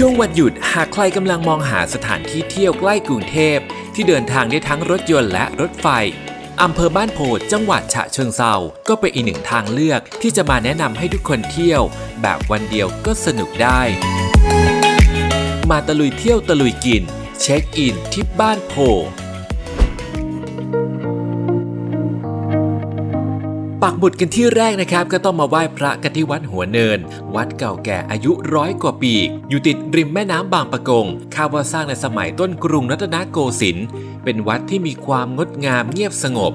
ช่วงวันหยุดหากใครกำลังมองหาสถานที่เที่ยวใกล้กรุงเทพ ที่เดินทางได้ทั้งรถยนต์และรถไฟอำเภอบ้านโพจังหวัดฉะเชิงเซาก็เป็นอีกหนึ่งทางเลือกที่จะมาแนะนำให้ทุกคนเที่ยว แบบวันเดียวก็สนุกได้ มาตะลุยเที่ยวตะลุยกิน เช็คอินที่บ้านโพ ปักหมุดกันที่แรกนะครับ ก็ต้องมาไหว้พระกันที่วัดหัวเนิน วัดเก่าแก่อายุร้อยกว่าปี อยู่ติดริมแม่น้ำบางปะกงคาดว่าสร้างในสมัยต้นกรุงรัตนโกสินทร์เป็นวัดที่มีความงดงามเงียบสงบ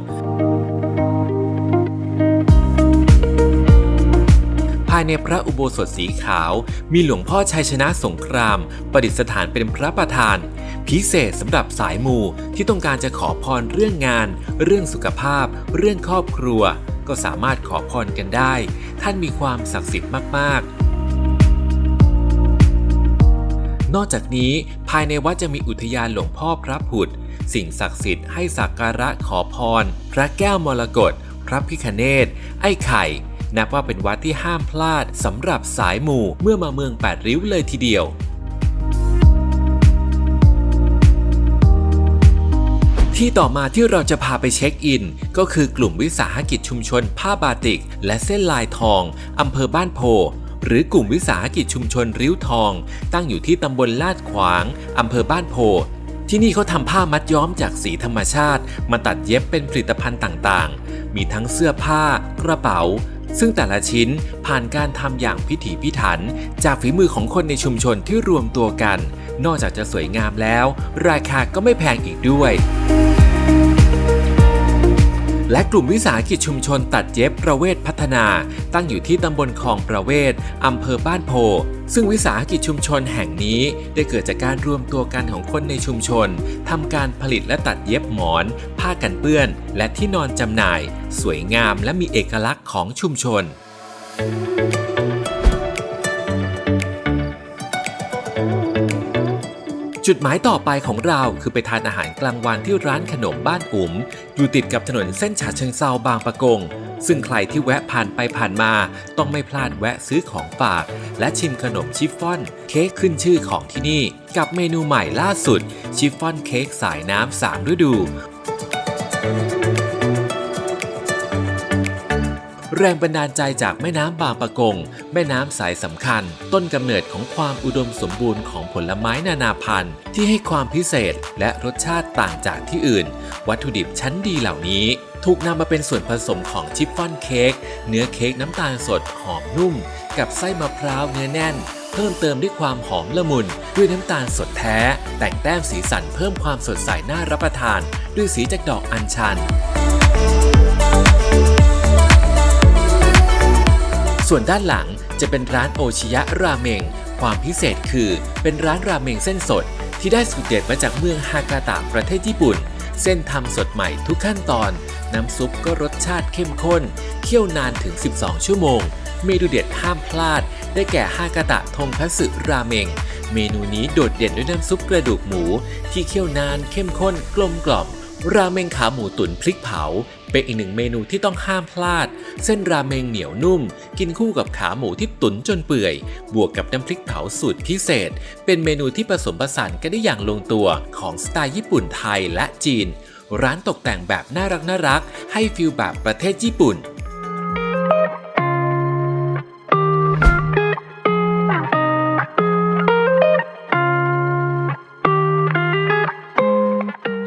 ภายในพระอุโบสถสีขาว มีหลวงพ่อชัยชนะสงคราม ประดิษฐานเป็นพระประธาน พิเศษสำหรับสายมูที่ต้องการจะขอพรเรื่องงาน เรื่องสุขภาพ เรื่องครอบครัว ก็สามารถขอพรกันได้ ท่านมีความศักดิ์สิทธิ์มากๆนอกจากนี้ภายในวัดจะมีอุทยานหลวงพ่อพระผุด สิ่งศักดิ์สิทธิ์ให้สักการะขอพร พระแก้วมรกตพระพิคเนตไอ้ไข่ นับว่าเป็นวัดที่ห้ามพลาดสำหรับสายหมู่เมื่อมาเมืองแปดริ้วเลยทีเดียว ที่ต่อมาที่เราจะพาไปเช็คอิน ก็คือกลุ่มวิสาหกิจชุมชน ผ้าบาติก และเส้นลายทองอำเภอบ้านโพ หรือกลุ่มวิสาหกิจชุมชนริ้วทอง ตั้งอยู่ที่ตำบลลาดขวางอำเภอบ้านโพ ที่นี่เขาทำผ้ามัดย้อมจากสีธรรมชาติ มาตัดเย็บเป็นผลิตภัณฑ์ต่างๆ มีทั้งเสื้อผ้ากระเป๋า ซึ่งแต่ละชิ้นผ่านการทำอย่างพิถีพิถัน จากฝีมือของคนในชุมชนที่รวมตัวกัน นอกจากจะสวยงามแล้ว ราคาก็ไม่แพงอีกด้วย และกลุ่มวิสาหกิจชุมชนตัดเย็บประเวศพัฒนา ตั้งอยู่ที่ตำบลคลองประเวศอำเภอบ้านโพ ซึ่งวิสาหกิจชุมชนแห่งนี้ได้เกิดจากการรวมตัวกันของคนในชุมชนทำการผลิตและตัดเย็บหมอน ผ้ากันเปื้อน และที่นอนจำหน่าย สวยงามและมีเอกลักษณ์ของชุมชน จุดหมายต่อไปของเราคือไปทานอาหารกลางวันที่ร้านขนมบ้านอุ๋ม อยู่ติดกับถนนเส้นฉะเชิงเซาบางปะกง ซึ่งใครที่แวะผ่านไปผ่านมา ต้องไม่พลาดแวะซื้อของฝาก และชิมขนมชิฟฟ่อน เค้กขึ้นชื่อของที่นี่ กับเมนูใหม่ล่าสุด ชิฟฟ่อนเค้กสายน้ำสามฤดู แรงบันดาลใจจากแม่น้ำบางปะกง แม่น้ำสายสำคัญ ต้นกำเนิดของความอุดมสมบูรณ์ของผลไม้นานาพันธุ์ ที่ให้ความพิเศษและรสชาติต่างจากที่อื่น วัตถุดิบชั้นดีเหล่านี้ ถูกนำมาเป็นส่วนผสมของชิฟฟ่อนเค้กเนื้อเค้กน้ำตาลสดหอมนุ่ม กับไส้มะพร้าวเนื้อแน่นเพิ่มเติมด้วยความหอมละมุน ด้วยน้ำตาลสดแท้ แต่งแต้มสีสันเพิ่มความสดใสน่ารับประทาน ด้วยสีจากดอกอัญชัน ส่วนด้านหลังจะเป็นร้านโอชิยะราเมง ความพิเศษคือเป็นร้านราเมงเส้นสด ที่ได้สูตรเด็ดมาจากเมืองฮากาตะประเทศญี่ปุ่น เส้นทำสดใหม่ทุกขั้นตอน น้ำซุปก็รสชาติเข้มข้น เคี่ยวนานถึง 12 ชั่วโมง เมนูเด็ดห้ามพลาด ได้แก่ฮากาตะทงคัตสึราเมง เมนูนี้โดดเด่นด้วยน้ำซุปกระดูกหมู ที่เคี่ยวนานเข้มข้นกลมกล่อม ราเมงขาหมูตุ๋นพริกเผา เป็นอีกหนึ่งเมนูที่ต้องห้ามพลาด เส้นราเมงเหนียวนุ่ม กินคู่กับขาหมูที่ตุ๋นจนเปื่อย บวกกับน้ำพริกเผาสูตรพิเศษ เป็นเมนูที่ผสมผสานกันได้อย่างลงตัวของสไตล์ญี่ปุ่นไทยและจีน ร้านตกแต่งแบบน่ารักน่ารักให้ฟิลแบบประเทศญี่ปุ่น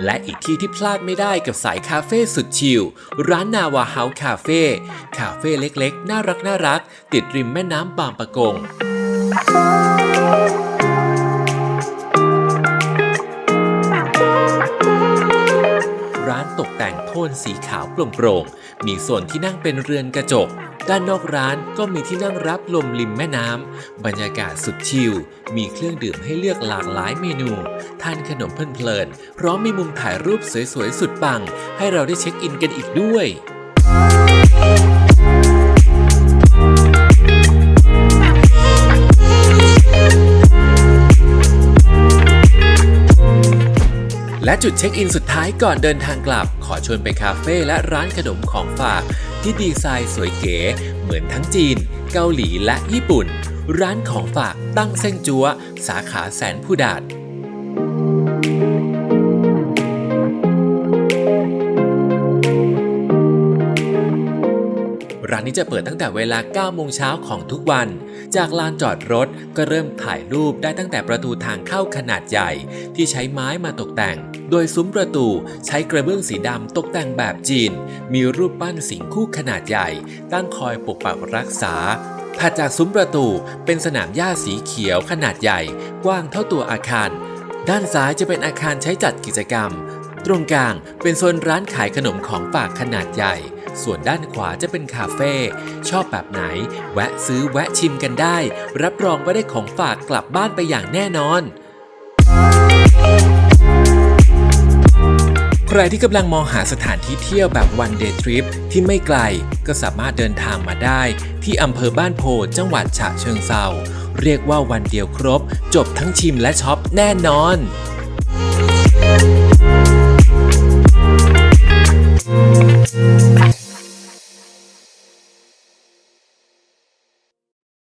และอีกที่ที่พลาดไม่ได้กับสายคาเฟ่สุดชิลร้านนาวาเฮาส์คาเฟ่คาเฟ่เล็กๆ น่ารักน่ารัก ติดริมแม่น้ำบางปะกงร้านตกแต่งโทนสีขาวโปร่งๆ มีส่วนที่นั่งเป็นเรือนกระจก ด้านนอกร้านก็มีที่นั่งรับลมริมแม่น้ำ บรรยากาศสุดชิล มีเครื่องดื่มให้เลือกหลากหลายเมนู ทานขนมเพลินๆ พร้อมมีมุมถ่ายรูปสวยๆ สุดปัง ให้เราได้เช็คอินกันอีกด้วยและจุดเช็คอินสุดท้ายก่อนเดินทางกลับ ขอชวนไปคาเฟ่และร้านขนมของฝาก ที่ดีไซน์สวยเก๋ เหมือนทั้งจีน เกาหลีและญี่ปุ่น ร้านของฝากตั้งเส้นจัว สาขาแสนผู้ดาด นี้จะเปิดตั้งแต่เวลา 9 โมงเช้าของทุกวัน จากลานจอดรถก็เริ่มถ่ายรูปได้ตั้งแต่ประตูทางเข้าขนาดใหญ่ ที่ใช้ไม้มาตกแต่ง โดยซุ้มประตูใช้กระเบื้องสีดำตกแต่งแบบจีน มีรูปปั้นสิงคู่ขนาดใหญ่ ตั้งคอยปกปักรักษาถัดจากซุ้มประตูเป็นสนามหญ้าสีเขียวขนาดใหญ่ กว้างเท่าตัวอาคาร ด้านซ้ายจะเป็นอาคารใช้จัดกิจกรรม ตรงกลางเป็นโซนร้านขายขนมของฝากขนาดใหญ่ ส่วนด้านขวาจะเป็นคาเฟ่ชอบแบบไหน แวะซื้อแวะชิมกันได้ รับรองว่าได้ของฝากกลับบ้านไปอย่างแน่นอน ใครที่กำลังมองหาสถานที่เที่ยวแบบ one day trip ที่ไม่ไกลก็สามารถเดินทางมาได้ ที่อำเภอบ้านโพจังหวัดฉะเชิงเซาเรียกว่าวันเดียวครบ จบทั้งชิมและช็อปแน่นอน